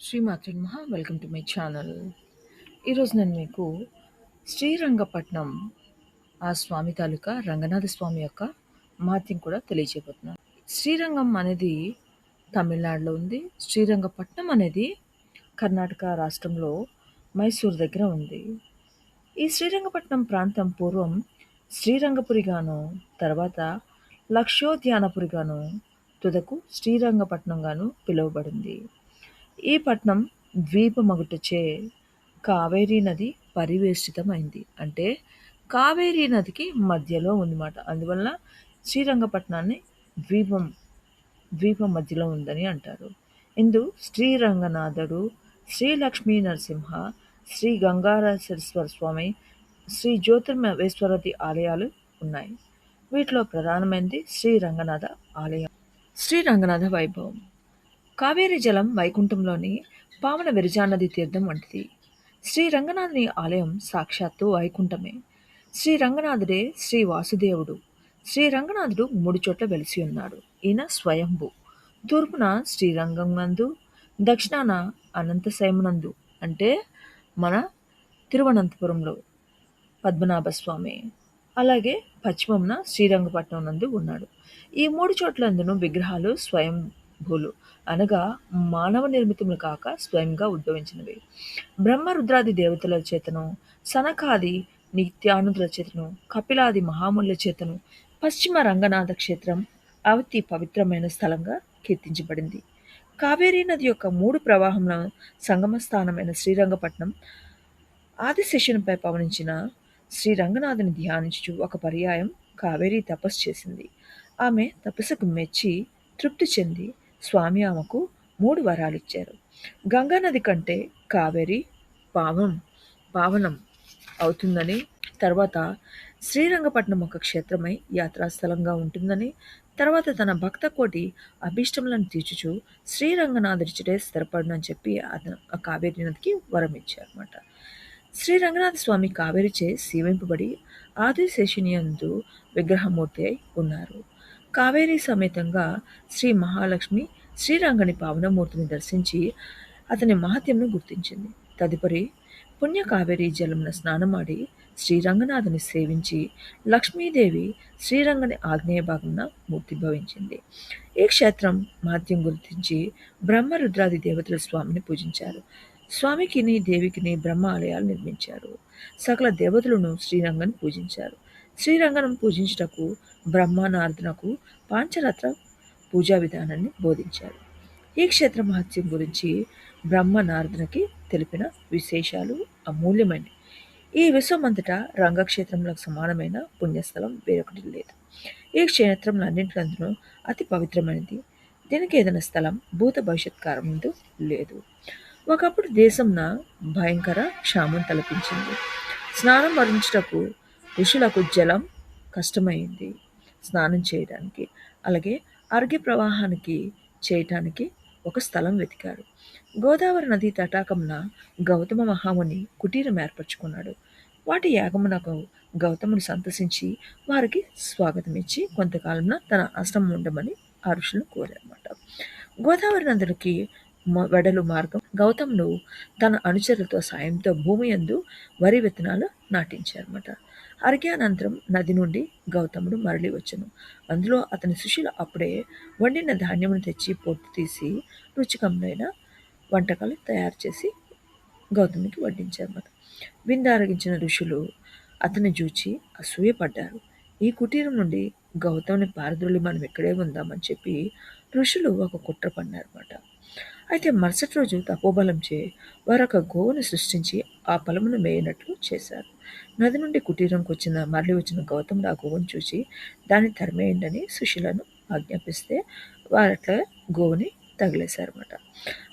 శ్రీమాత్రి మహా welcome to my channel. ఈరోజు నేను మీకు శ్రీరంగపట్నం ఆ స్వామి తాలూకా రంగనాథ స్వామి యొక్క మహత్యం కూడా తెలియజేయబోతున్నాను శ్రీరంగం అనేది తమిళనాడులో ఉంది. శ్రీరంగపట్నం అనేది కర్ణాటక రాష్ట్రంలో మైసూర్ దగ్గర ఉంది. ఈ శ్రీరంగపట్నం ప్రాంతం పూర్వం శ్రీరంగపురిగాను తర్వాత లక్ష్యోద్యానపురిగాను తుదకు శ్రీరంగపట్నంగాను పిలువబడింది. ఈ పట్నం ద్వీపమగుటచే కావేరీ నది పరివేష్టితమైంది. అంటే కావేరీ నదికి మధ్యలో ఉందన్నమాట అందువల్ల శ్రీరంగపట్నాన్ని ద్వీపం ద్వీపం మధ్యలో ఉందని అంటారు. ఇందు శ్రీరంగనాథుడు శ్రీ లక్ష్మీ నరసింహ శ్రీ గంగారాశ్వర స్వామి శ్రీ జ్యోతిర్మేశ్వరతి ఆలయాలు ఉన్నాయి. వీటిలో ప్రధానమైనది శ్రీ రంగనాథ ఆలయం. శ్రీ రంగనాథ వైభవం. కావేరీ జలం వైకుంఠంలోని పావన విరజానది తీర్థం వంటిది. శ్రీ రంగనాథుని ఆలయం సాక్షాత్తు వైకుంఠమే. శ్రీ రంగనాథుడే శ్రీ వాసుదేవుడు. శ్రీ రంగనాథుడు మూడు చోట్ల వెలిసి ఉన్నాడు. ఈయన స్వయంభు. తూర్పున శ్రీరంగం నందు దక్షిణాన అనంతశయమునందు అంటే మన తిరువనంతపురంలో పద్మనాభ స్వామి అలాగే పశ్చిమంన శ్రీరంగపట్నం నందు ఉన్నాడు. ఈ మూడు చోట్లందును విగ్రహాలు స్వయం భూలు అనగా మానవ నిర్మితములు కాక స్వయంగా ఉద్భవించినవి. బ్రహ్మ రుద్రాది దేవతల చేతను సనకాది నిత్యానుదుల చేతను కపిలాది మహాముల చేతను పశ్చిమ రంగనాథ క్షేత్రం అవతి పవిత్రమైన స్థలంగా కీర్తించబడింది. కావేరీ నది యొక్క మూడు ప్రవాహముల సంగమ స్థానమైన శ్రీరంగపట్నం ఆదిశేషునిపై పవనించిన శ్రీ రంగనాథుని ధ్యానించు ఒక పర్యాయం కావేరీ తపస్సు చేసింది. ఆమె తపస్సుకు మెచ్చి తృప్తి చెంది స్వామి ఆమెకు మూడు వరాలు ఇచ్చారు గంగానది కంటే కావేరి పావం పావనం అవుతుందని తర్వాత శ్రీరంగపట్నం ఒక క్షేత్రమై యాత్రాస్థలంగా ఉంటుందని తర్వాత తన భక్త కోటి అభీష్టములను తీర్చుచు శ్రీరంగనాథుడిచుడే స్థిరపడనని చెప్పి అతను ఆ కావేరి నదికి వరం ఇచ్చారన్నమాట శ్రీరంగనాథ స్వామి కావేరిచే సీవింపబడి ఆదిశేషునియందు విగ్రహమూర్తి అయి ఉన్నారు. కావేరీ సమేతంగా శ్రీ మహాలక్ష్మి శ్రీరంగని పావనమూర్తిని దర్శించి అతని మహత్యంను గుర్తించింది. తదుపరి పుణ్య కావేరీ జలమున స్నానమాడి శ్రీరంగనాథుని సేవించి లక్ష్మీదేవి శ్రీరంగని ఆగ్నేయ భాగంన మూర్తి భవించింది. ఈ క్షేత్రం మహత్యం గుర్తించి బ్రహ్మరుద్రాది దేవతల స్వామిని పూజించారు. స్వామికిని దేవికిని బ్రహ్మ ఆలయాలు నిర్మించారు. సకల దేవతలను శ్రీరంగని పూజించారు. శ్రీరంగనం పూజించుటకు బ్రహ్మానార్దునకు పాంచరత్న పూజా విధానాన్ని బోధించారు. ఈ క్షేత్ర మహత్యం గురించి బ్రహ్మనారదునికి తెలిపిన విశేషాలు అమూల్యమైనవి. ఈ విశ్వమంతటా రంగక్షేత్రంలకు సమానమైన పుణ్యస్థలం వేరొకటి లేదు. ఈ క్షేత్రంలో అన్నింటిలో అతి పవిత్రమైనది. దీనికి ఏదైనా స్థలం భూత భవిష్యత్ కాలం లేదు. ఒకప్పుడు దేశంన భయంకర క్షామం తలపించింది. స్నానం వరించటకు ఋషులకు జలం కష్టమైంది. స్నానం చేయడానికి అలాగే అర్ఘ్య ప్రవాహానికి చేయటానికి ఒక స్థలం వెతికారు. గోదావరి నది తటాకమున గౌతమ మహాముని కుటీరం ఏర్పరచుకున్నాడు. వాటి యాగమునకు గౌతముడు సంతసించి వారికి స్వాగతం ఇచ్చి కొంతకాలంలో తన ఆశ్రమం ఉండమని ఆ ఋషులను కోరారన్నమాట. గోదావరి నదులకి వెడలు మార్గం. గౌతమును తన అనుచరులతో సాయంతో భూమి యందు వరి విత్తనాలు నాటించారన్నమాట. అర్ఘ్యానంతరం నది నుండి గౌతముడు మరలి వచ్చను. అందులో అతని శిష్యులు అప్పుడే వండిన ధాన్యమును తెచ్చి పొట్టు తీసి రుచికరమైన వంటకాలు తయారు చేసి గౌతమునికి వడ్డించారన్నమాట. విందారగించిన ఋషులు అతన్ని చూచి అసూయపడ్డారు. ఈ కుటీరం నుండి గౌతముని పారద్రోలి మనం ఇక్కడే ఉందామని చెప్పి ఋషులు ఒక కుట్ర పన్నారన్నమాట. అయితే మరుసటి రోజు తపోబలం చే వారు ఒక గోవును సృష్టించి ఆ పొలమును మేయనట్లు చేశారు. నది నుండి కుటీరంకి వచ్చిన మరలి వచ్చిన గౌతముడు ఆ గోవును చూసి దాన్ని ధర్మేయండని సుశీలను ఆజ్ఞాపిస్తే వారు అట్లా గోవుని తగిలేశారన్నమాట.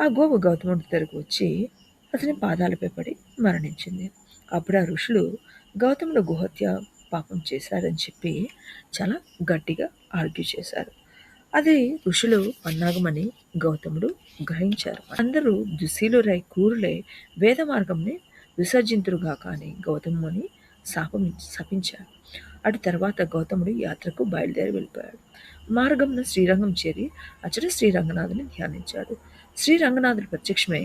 ఆ గోవు గౌతముడి దగ్గరకు వచ్చి అతని పాదాలపై పడి మరణించింది. అప్పుడు ఆ ఋషులు గౌతముడు గుహత్య పాపం చేశారని చెప్పి చాలా గట్టిగా ఆర్గ్యూ చేశారు. అది ఋషులు పన్నాగమని గౌతముడు గ్రహించారు. అందరూ దుశీలురై కూరులే వేద మార్గంని విసర్జింతురుగాక అని గౌతముని శాపం శపించారు. అటు తర్వాత గౌతముడు యాత్రకు బయలుదేరి వెళ్ళిపోయాడు. మార్గంలో శ్రీరంగం చేరి అచట శ్రీరంగనాథుని ధ్యానించాడు. శ్రీరంగనాథుడు ప్రత్యక్షమై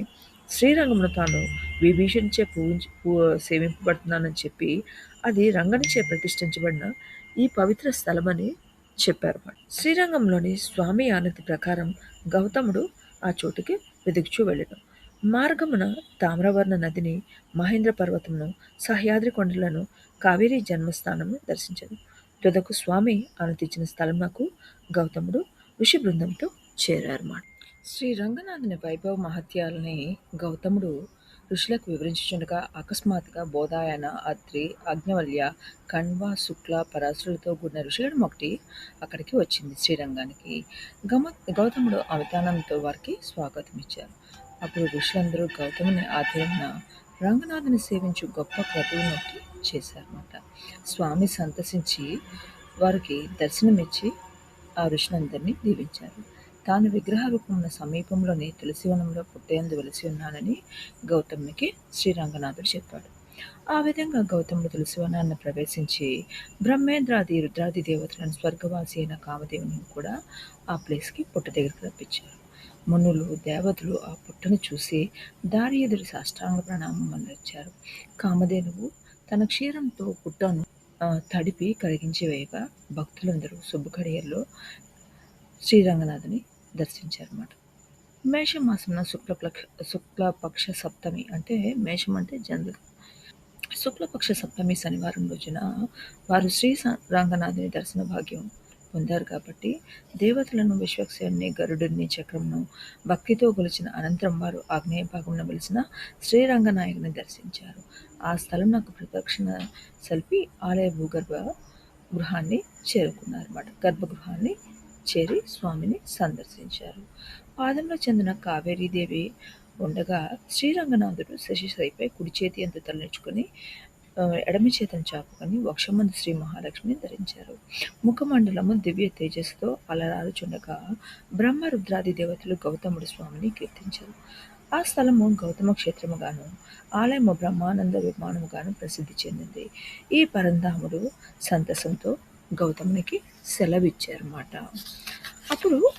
శ్రీరంగమును తాను విభీషణించే పూజించి పూ సేవింపబడుతున్నానని చెప్పి అది రంగనిచే ప్రతిష్ఠించబడిన ఈ పవిత్ర స్థలమని చెప్పారు శ్రీరంగంలోని స్వామి ఆనతి ప్రకారం గౌతముడు ఆ చోటుకి వెదుగుచూ వెళ్ళడం మార్గమున తామ్రవర్ణ నదిని మహేంద్ర పర్వతమును సహ్యాద్రి కొండలను కావేరీ జన్మస్థానము దర్శించాడు తుదకు స్వామి ఆనతిచ్చిన స్థలం నాకు గౌతముడు ఋషి బృందంతో చేరారన్నమాట శ్రీ రంగనాథుని వైభవ మహత్యాలని గౌతముడు ఋషులకు వివరించుచుండగా అకస్మాత్తుగా బోధాయన అత్రి అగ్నివల్య కణ్వ శుక్ల పరాశులతో కూడిన ఋషిగణం ఒకటి అక్కడికి వచ్చింది శ్రీరంగానికి. గమ గౌతముడు అమితానందతో వారికి స్వాగతం ఇచ్చారు అప్పుడు ఋషులందరూ గౌతముని ఆధ్వర్యంన రంగనాథుని సేవించు గొప్ప క్రతువును ఒకటి చేశారన్నమాట. స్వామి సంతసించి వారికి దర్శనమిచ్చి ఆ ఋషులందరినీ దీవించారు. తాను విగ్రహ రూపమున సమీపంలోని తులసివనంలో పుట్టేందు వెలిసి ఉన్నానని గౌతమ్కి శ్రీరంగనాథుడు చెప్పాడు. ఆ విధంగా గౌతముడు తులసివనాన్ని ప్రవేశించి బ్రహ్మేంద్రాది రుద్రాది దేవతలను స్వర్గవాసి అయిన కామదేవుని కూడా ఆ ప్లేస్కి పుట్ట దగ్గరికి రప్పించారు. మునులు దేవతలు ఆ పుట్టను చూసి దారి ఎదురు సాష్టాంగ ప్రణామం అనొచ్చారు కామధేనువు తన క్షీరంతో పుట్టను తడిపి కరిగించి వేయగా భక్తులందరూ శుభకడియల్లో శ్రీరంగనాథుని దర్శించారన్నమాట. మేషమాసంలో శుక్లపక్ష శుక్లపక్ష సప్తమి అంటే మేషం అంటే జనరల్. శుక్లపక్ష సప్తమి శనివారం రోజున వారు శ్రీ రంగనాథుని దర్శన భాగ్యం పొందారు కాబట్టి దేవతలను విశ్వక్సేనుని గరుడుని చక్రమును భక్తితో కొలిచిన అనంతరం వారు ఆగ్నేయ భాగంలో వెలిసిన శ్రీరంగనాయకుని దర్శించారు. ఆ స్థలం నాకు ప్రదక్షిణ సల్పి ఆలయ భూగర్భ గృహాన్ని చేరుకున్నారన్నమాట. గర్భగృహాన్ని చేరి స్వామిని సందర్శించారు. పాదంలో చెందిన కావేరీదేవి ఉండగా శ్రీరంగనాథుడు శశిశైపై కుడి చేతి అంత తలనిచ్చుకొని ఎడమ చేతను చాపుకొని వక్షమందు శ్రీ మహాలక్ష్మిని ధరించారు. ముఖమండలము దివ్య తేజస్సుతో అలరారుచుండగా బ్రహ్మ రుద్రాది దేవతలు గౌతముడు స్వామిని కీర్తించారు. ఆ స్థలము గౌతమ క్షేత్రముగాను ఆలయము బ్రహ్మానంద విమానముగాను ప్రసిద్ధి చెందింది. ఈ పరంధాముడు సంతసంతో గౌతమునికి సెలవిచ్చారన్నమాట. అప్పుడు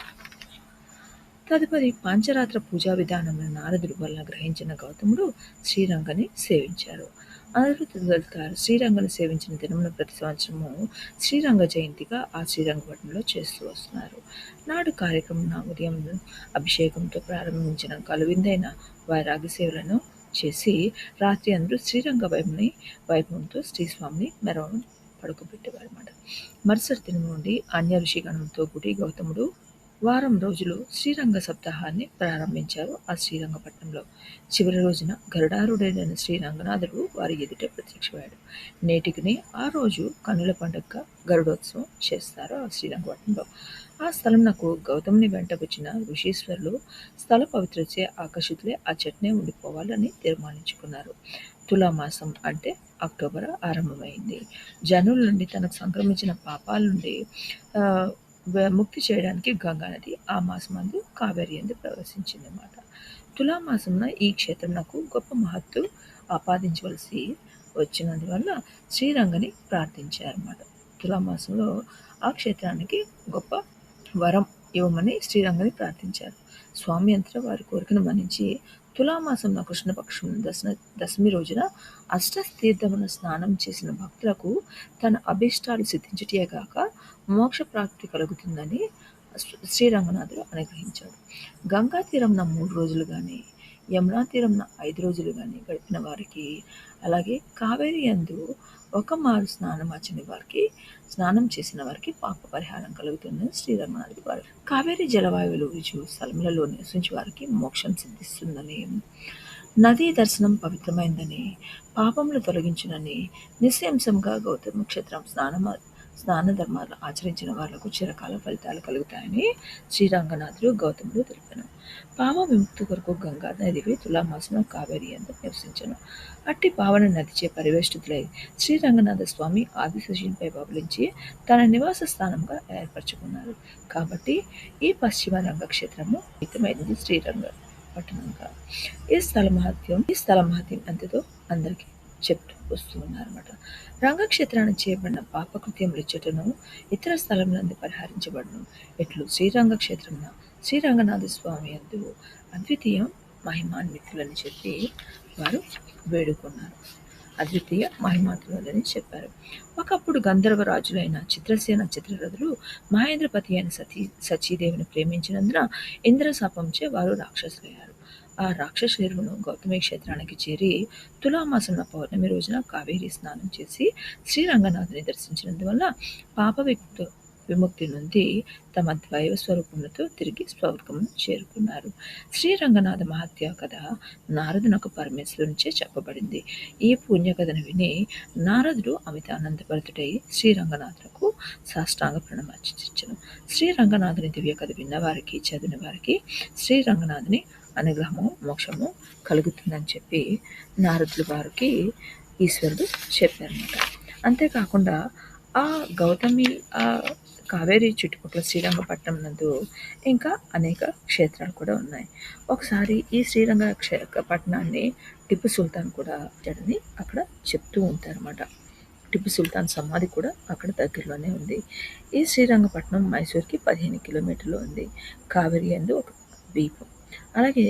తదుపరి పాంచరాత్ర పూజా విధానములను నారదుడు వల్ల గ్రహించిన గౌతముడు శ్రీరంగని సేవించారు. అందరూ శ్రీరంగను సేవించిన దినమున ప్రతి సంవత్సరము శ్రీరంగ జయంతిగా ఆ శ్రీరంగపట్నంలో చేస్తూ వస్తున్నారు. నాడు కార్యక్రమం ఉదయం అభిషేకంతో ప్రారంభించిన కలువిందైన వైరాగి సేవలను చేసి రాత్రి అందరూ శ్రీరంగ వైపుని వైభవంతో శ్రీస్వామిని మెరవడం పడుకోబెట్టేవారు అన్నమాట మరుసటి దినం నుండి అన్య ఋషిగణంతో కూడి గౌతముడు వారం రోజులు శ్రీరంగ సప్తాహాన్ని ప్రారంభించారు ఆ శ్రీరంగపట్నంలో. చివరి రోజున గరుడారుడైన శ్రీరంగనాథుడు వారి ఎదుట ప్రత్యక్షమయ్యాడు నేటికిని ఆ రోజు కన్నుల పండుగ గరుడోత్సవం చేస్తారు ఆ శ్రీరంగపట్నంలో. ఆ స్థలం నాకు గౌతముని వెంట వచ్చిన ఋషీశ్వరులు స్థల పవిత్రచే ఆకర్షితులే ఆ చట్నే ఉండిపోవాలని తీర్మానించుకున్నారు. తులామాసం అంటే అక్టోబర్ ఆరంభమైంది. జనుల నుండి తనకు సంక్రమించిన పాపాల నుండి ముక్తి చేయడానికి గంగా నది ఆ మాసమందు కావేరి అందు ప్రవేశించింది అన్నమాట తులామాసంన ఈ క్షేత్రం నాకు గొప్ప మహత్తు ఆపాదించవలసి వచ్చినందువల్ల శ్రీరంగని ప్రార్థించారన్నమాట. తులామాసంలో ఆ క్షేత్రానికి గొప్ప వరం ఇవ్వమని శ్రీరంగని ప్రార్థించారు. స్వామి అంతా వారి కోరికను మన్నించి తులామాసంలో కృష్ణపక్షం దశన దశమి రోజున అష్టతీర్థమున స్నానం చేసిన భక్తులకు తన అభీష్టాలు సిద్ధించటే గాక మోక్ష ప్రాప్తి కలుగుతుందని శ్రీరంగనాథుడు అనుగ్రహించాడు. గంగా తీరంన మూడు రోజులు కానీ యమునా తీరంన ఐదు రోజులు కానీ గడిపిన వారికి అలాగే కావేరి యందు ఒక మారు స్నానం వచ్చిన వారికి స్నానం చేసిన వారికి పాప పరిహారం కలుగుతుందని శ్రీరంగనాథుడు వారు. కావేరి జలవాయువులు రుచు స్థలములలో నివసించే వారికి మోక్షం సిద్ధిస్తుందని నదీ దర్శనం పవిత్రమైందని పాపములు తొలగించునని నిస్సంశంగా గౌతమ క్షేత్రం స్నానం స్నాన ధర్మాలు ఆచరించిన వాళ్ళకు చిరకాల ఫలితాలు కలుగుతాయని శ్రీరంగనాథుడు గౌతముడు తెలిపాను పావ విముక్తి కొరకు గంగా నదివి తులామాసనం కావేరి అందు నివసించను. అట్టి పావన నదిచే పరివేష్టితులై శ్రీరంగనాథ స్వామి ఆదిశశిపై బబలించి తన నివాస స్థానంగా ఏర్పరచుకున్నారు. కాబట్టి ఈ పశ్చిమ రంగ క్షేత్రము మితమైనది శ్రీరంగ పట్టణంగా. ఈ స్థల మహత్యం ఈ స్థల మహత్యం అంతతో అందరికీ చెప్తూ వస్తూ ఉన్నారన్నమాట రంగక్షేత్రాన్ని చేయబడిన పాపకృత్యములు ఇచ్చటను ఇతర స్థలములందు పరిహరించబడను. ఎట్లు? శ్రీరంగక్షేత్రమున శ్రీరంగనాథ స్వామి అందు అద్వితీయ మహిమాన్వితులని చెప్పి వారు వేడుకున్నారు. అద్వితీయ మహిమాతులని చెప్పారు. ఒకప్పుడు గంధర్వ రాజులైన చిత్రసేన చిత్రరథులు మహేంద్రపతి అయిన సతీ సచీదేవిని ప్రేమించినందున ఇంద్రశాపంచే వారు రాక్షసులయ్యారు. ఆ రాక్షసులను గౌతమి క్షేత్రానికి చేరి తులామాసంలో పౌర్ణమి రోజున కావేరీ స్నానం చేసి శ్రీరంగనాథుని దర్శించినందువల్ల పాప విముక్తి విముక్తి నుండి తమ ద్వైవ స్వరూపములతో తిరిగి స్వర్గమును చేరుకున్నారు. శ్రీరంగనాథ మహత్య కథ నారదునకు పరమేశ్వరునిచే చెప్పబడింది. ఈ పుణ్య కథను విని నారదుడు అమిత శ్రీరంగనాథునకు సాష్టాంగ ప్రణమార్చించను శ్రీరంగనాథుని దివ్య కథ విన్నవారికి చదివిన వారికి శ్రీరంగనాథుని అనుగ్రహము మోక్షము కలుగుతుందని చెప్పి నారదులు వారికి ఈశ్వరుడు చెప్పారనమాట అంతేకాకుండా ఆ గౌతమి ఆ కావేరీ చుట్టుపక్కల శ్రీరంగపట్నం నందు ఇంకా అనేక క్షేత్రాలు కూడా ఉన్నాయి. ఒకసారి ఈ శ్రీరంగ క్షే పట్టణాన్ని టిప్పు సుల్తాన్ కూడా జడని అక్కడ చెప్తూ ఉంటారన్నమాట. టిప్పు సుల్తాన్ సమాధి కూడా అక్కడ దగ్గరలోనే ఉంది. ఈ శ్రీరంగపట్నం మైసూర్కి పదిహేను కిలోమీటర్లు ఉంది. కావేరి అందు ఒక ద్వీపం. అలాగే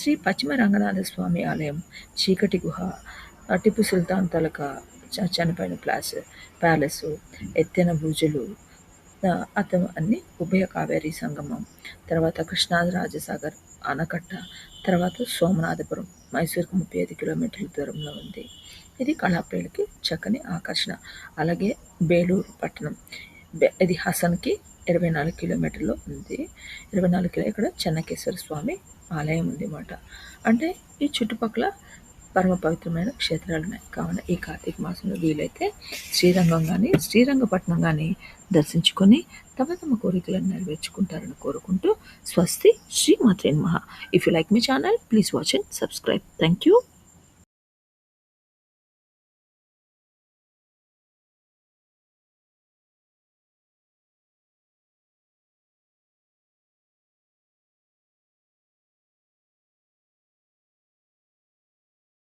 శ్రీ పశ్చిమ రంగనాథ స్వామి ఆలయం చీకటి గుహ టిప్పు సుల్తాన్ తలక చ- చనిపోయిన ప్లాస్ ప్యాలెస్ ఎత్తైన భుజులు అతను అన్ని ఉభయ కావేరీ సంగమం తర్వాత కృష్ణారాజసాగర్ ఆనకట్ట తర్వాత సోమనాథపురం మైసూర్కు ముప్పై ఐదు కిలోమీటర్ల దూరంలో ఉంది. ఇది కళాప్రియులకి చక్కని ఆకర్షణ. అలాగే బేలూరు పట్టణం ఇది హసన్కి ఇరవై నాలుగు కిలోమీటర్లు ఉంది. ఇరవై నాలుగు కిలో ఇక్కడ చెన్నకేశ్వర స్వామి ఆలయం ఉంది అన్నమాట అంటే ఈ చుట్టుపక్కల పరమ పవిత్రమైన క్షేత్రాలు ఉన్నాయి కావున ఈ కార్తీక మాసంలో వీలైతే శ్రీరంగం కానీ శ్రీరంగపట్నం కానీ దర్శించుకొని తమ తమ కోరికలను నెరవేర్చుకుంటారని కోరుకుంటూ స్వస్తి శ్రీ మాత్రే మహా if you like my channel please watch and subscribe thank you